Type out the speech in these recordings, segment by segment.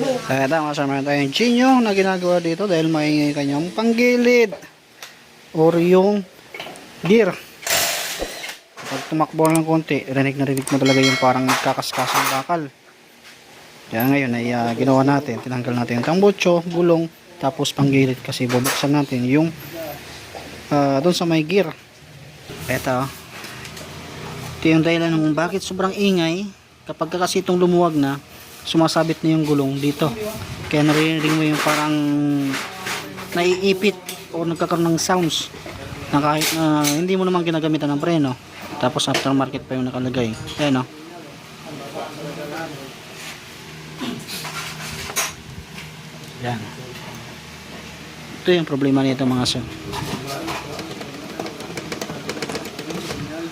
Kaya ito, kasama tayong chinyo na ginagawa dito dahil maingay kanyang panggilid or yung gear. Pag tumakbo ng konti, rinig na rinig mo talaga yung parang nagkakaskasang bakal. Kaya ngayon ay ah, ginawa natin, tinanggal natin yung tambutso, gulong, tapos panggilid kasi bubuksan natin yung ah, doon sa may gear. Ito, ito yung dahilan kung bakit sobrang ingay kapag ka kasi itong lumuwag na sumasabit na yung gulong dito. Kaya naririnig mo yung parang naiipit o nagkakaroon ng sounds na kahit na hindi mo naman ginagamitan ng preno. Tapos aftermarket pa yung nakalagay. Ayan o yan ito yung problema nito mga sir.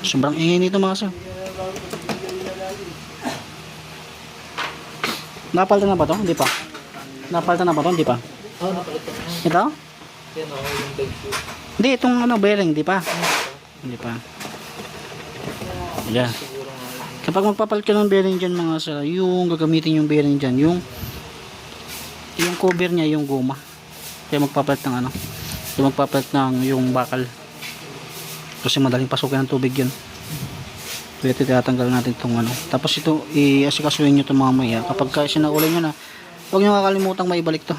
Sobrang ingay nito mga sir napalitan na ba to? hindi pa napalitan na ba to? hindi pa Oo, napalit ko. ito? Yan ako yung ko. hindi itong ano bearing hindi pa hindi pa yun. kapag magpapalit ka ng bearing dyan mga sir yung gagamitin yung bearing dyan yung yung cover niya yung goma kaya magpapalit ng ano kaya magpapalit ng yung bakal kasi madaling pasukin ng tubig yun kaya ito tinatanggal natin itong ano. Tapos ito i-asikasuhin nyo ito mamaya kapag ka sinaulan nyo na huwag nyo kakalimutang maibalik to.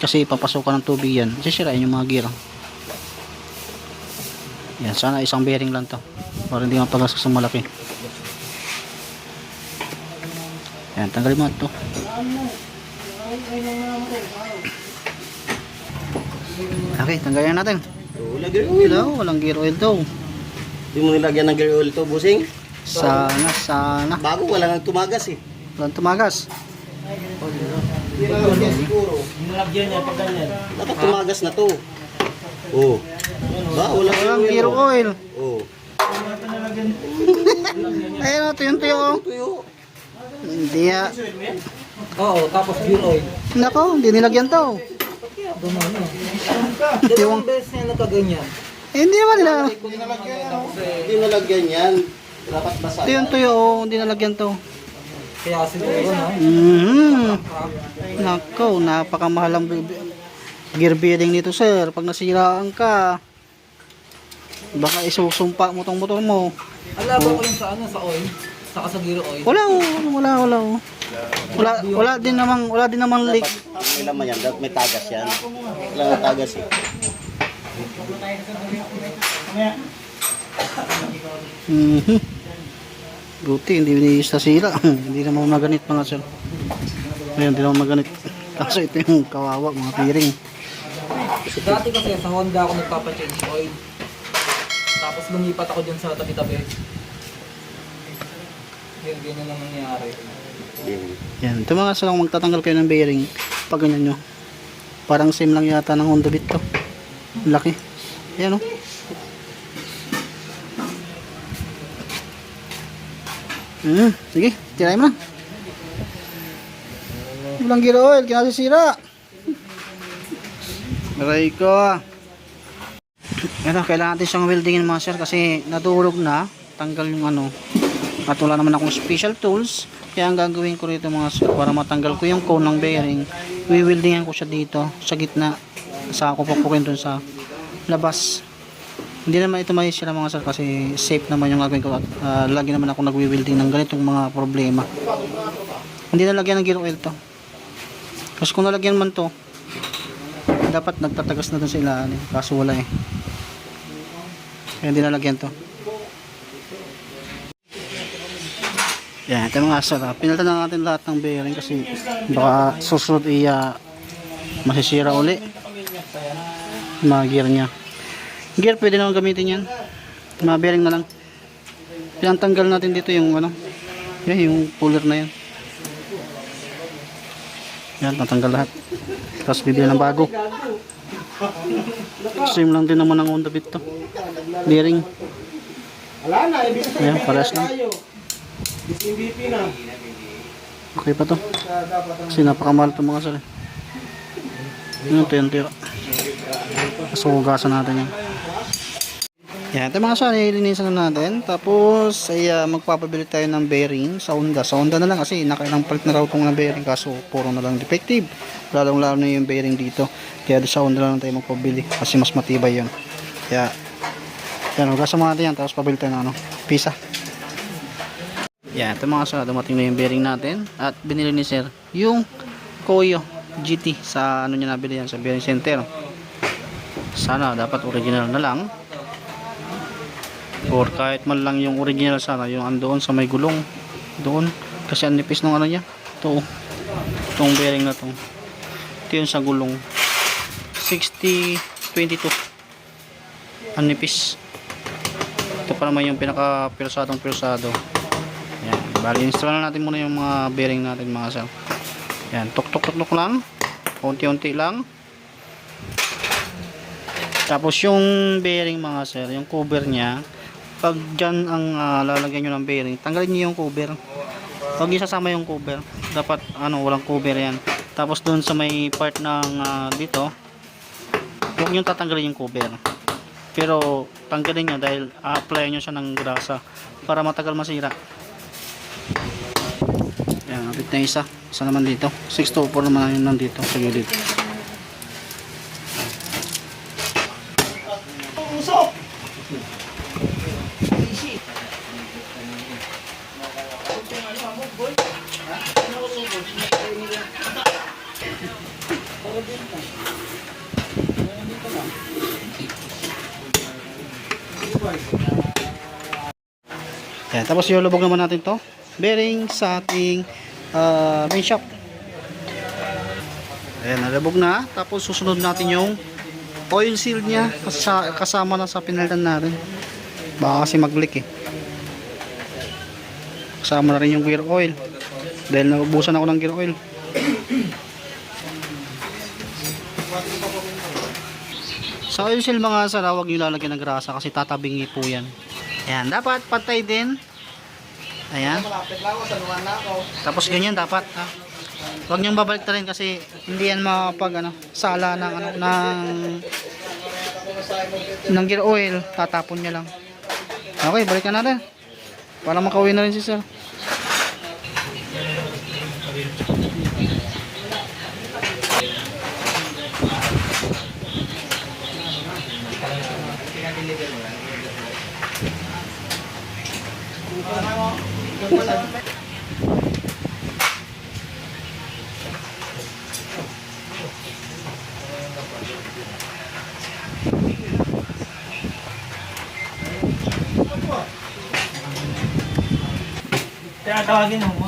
Kasi papasokan ng tubig yan. Sisirain yung mga gear. Yan sana isang bearing lang to. Para hindi mapagastos ng malaki. Yan tanggalin mo ito okay tanggalin natin. Hello, walang gear oil daw Hindi mo nilagyan ng gear oil to, busing. Sana sana Bago, wala nang tumagas eh. walang tumagas Hindi na lagyan siguro. Nilagyan niya pag ganyan. Dapat tumagas na to. Oo. Ba, wala walang gear oil Oo. ayun o tuyo tuyo oh. Tuyo. hindi ah Oo, tapos gear oil. nako hindi nilagyan to ano. Yung- Dalawang beses na nagkaganyan. eh, hindi naman nila Hindi nalagyan yan. Dapat basa. tuyo tuyo oh, hindi nilagyan to Kaya siguro na. Mhm. Nako, napakamahal ang gear bearing nito, sir. Pag nasiraan ka, baka isusumpa mo tong motor mo. Alaga ko yung sa ano, sa oil. Saka sa gear oil. Wala, oh, wala, wala. oh. Wala, wala din namang, wala din namang leak. May laman yan. Dapat may tagas yan. Wala nang tagas eh. Mhm. Buti, hindi binihis na sira. hindi naman maganit mga sir. Ayun, hindi naman maganit. Kaso ito yung kawawa, mga piring. Dati kasi sa Honda ako nagpapa-change oil. Tapos lumipat ako dyan sa tabi-tabi. Yan, ganyan lang nangyari. Yan. Ito mga sir, magtatanggal kayo ng bearing, pag ganyan nyo. Parang same lang yata ng Honda Beat to. Laki. Yan o. Hmm, sige, tirahin mo na. Walang gear oil, kinasisira. Aray ko. Ito, kailangan natin siyang weldingin mga sir kasi natulog na. Tanggal yung ano. At wala naman akong special tools. Kaya ang gagawin ko rito mga sir para matanggal ko yung cone ng bearing. Wiwildingan ko siya dito sa gitna. Sa ako papukin dun sa labas. Hindi naman ito sila mga sir kasi safe naman yung gagawin ko. At ah, lagi naman ako nagwi-welding ng ganitong mga problema. Hindi nalagyan ng gear oil to. Kasi kung nalagyan man to, dapat nagtatagas na dun sa ilalim. Kaso wala eh. Kaya hindi nalagyan to. Yan, ito mga sir. ah. Pinalitan na natin lahat ng bearing kasi baka susunod iya masisira uli. Mga gear niya. Gear pwede naman gamitin yan. Mga bearing na lang. Pinantanggal natin dito yung ano. Yan, yung puller na yan. Yan, natanggal lahat. Tapos bibili ng bago. Same lang din naman ang Honda Beat to. Bearing. Ayan, parehas lang. Okay pa to. Kasi napakamahal to mga sir. Yun, tira. So, hugasan natin yan. Yan, ito mga sir, nilinisan na natin. Tapos, ay ah, magpapabili tayo ng bearing sa Honda. Sa Honda na lang kasi nakailang palit na raw itong ng bearing kaso puro na lang defective. Lalong lalo na yung bearing dito. Kaya sa Honda na lang tayo magpabili kasi mas matibay yun. Kaya, yan, magkasama natin yan. Tapos pabili tayo ng ano, pisa. Yan, ito mga sir, dumating na yung bearing natin. At binili ni sir yung Koyo GT sa ano niya nabili yan sa bearing center. Sana dapat original na lang or kahit man lang yung original sana yung andoon sa may gulong doon. Kasi ang nipis ng ano niya ito itong bearing na to. Ito yung sa gulong. 6022 ang nipis. Ito pa naman yung pinaka pirsadong pirsado. Yan bali install na natin muna yung mga bearing natin mga sir. Yan tuk tuk tuk tuk lang. Unti-unti lang. Tapos yung bearing mga sir, yung cover niya, pag dyan ang ah, lalagyan nyo ng bearing, tanggalin nyo yung cover. Huwag nyo sasama yung cover. Dapat ano, walang cover yan. Tapos doon sa may part ng ah, dito, huwag nyo tatanggalin yung cover. Pero tanggalin nyo dahil a-apply nyo siya ng grasa para matagal masira. Yan, kapit na isa. Isa naman dito. 624 naman yun nandito sa gilid. Yan, tapos ilulubog naman natin to bearing sa ating uh, main shop. Ayan, nalubog na. Tapos susunod natin yung oil seal niya kasa- kasama na sa pinalitan natin. Baka kasi mag-leak eh. Kasama na rin yung gear oil. Dahil naubusan ako ng gear oil. Sa oil seal mga sara, huwag nyo lalagyan ng grasa kasi tatabingi po yan. Ayan, dapat patay din. Ayan. Tapos ganyan dapat. Ha? Huwag niyong babalik rin kasi hindi yan makapag ano, sala ng ano, ng ng gear oil. Tatapon niya lang. Okay, balikan natin. Para makauwi na rin si sir. Kaya tawagin mo.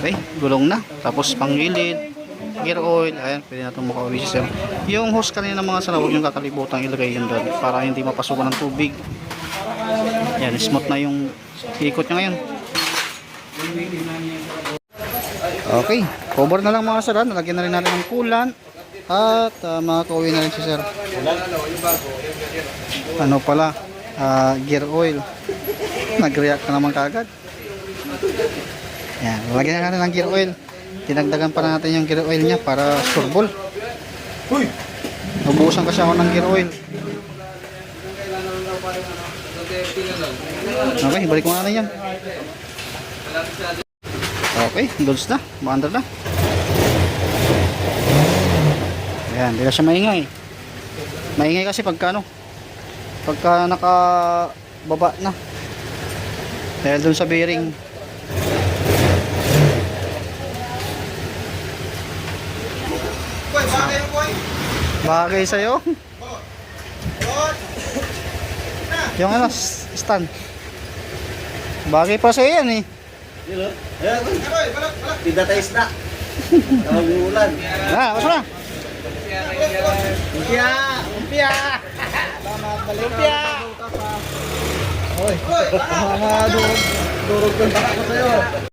Okay, gulong na. Tapos panggilid, gear oil, ayan, pwede na itong makauwi sir. Yung hose kanina mga sana, huwag yung kakalibutan ilagay yun doon para hindi mapasukan ng tubig. Yan, smooth na yung ikot niya ngayon. Okay, cover na lang mga sir. ha. Nalagyan na rin natin ng coolant at uh, makakauwi na rin si sir. Ano pala, ah, gear oil. Nag-react na naman kagad. Yan, lagyan na natin ng gear oil. Tinagdagan pa natin yung gear oil niya para surbol. Uy! Nabuhusan kasi ako ng gear oil. Okay, balik mo natin yan. Okay, goods na. Maandar na. Ayan, hindi na siya maingay. Maingay kasi pagka ano, pagka nakababa na. Dahil dun sa bearing, Bagay sa'yo? Yung ano, stand. Bagay pa sa'yo yan eh. Ayan. Tidak tayo isda. Tawag ng ulan. Ah, basta na. Lumpia! Lumpia! Lumpia! Oy, mga durog, durog ko sa'yo.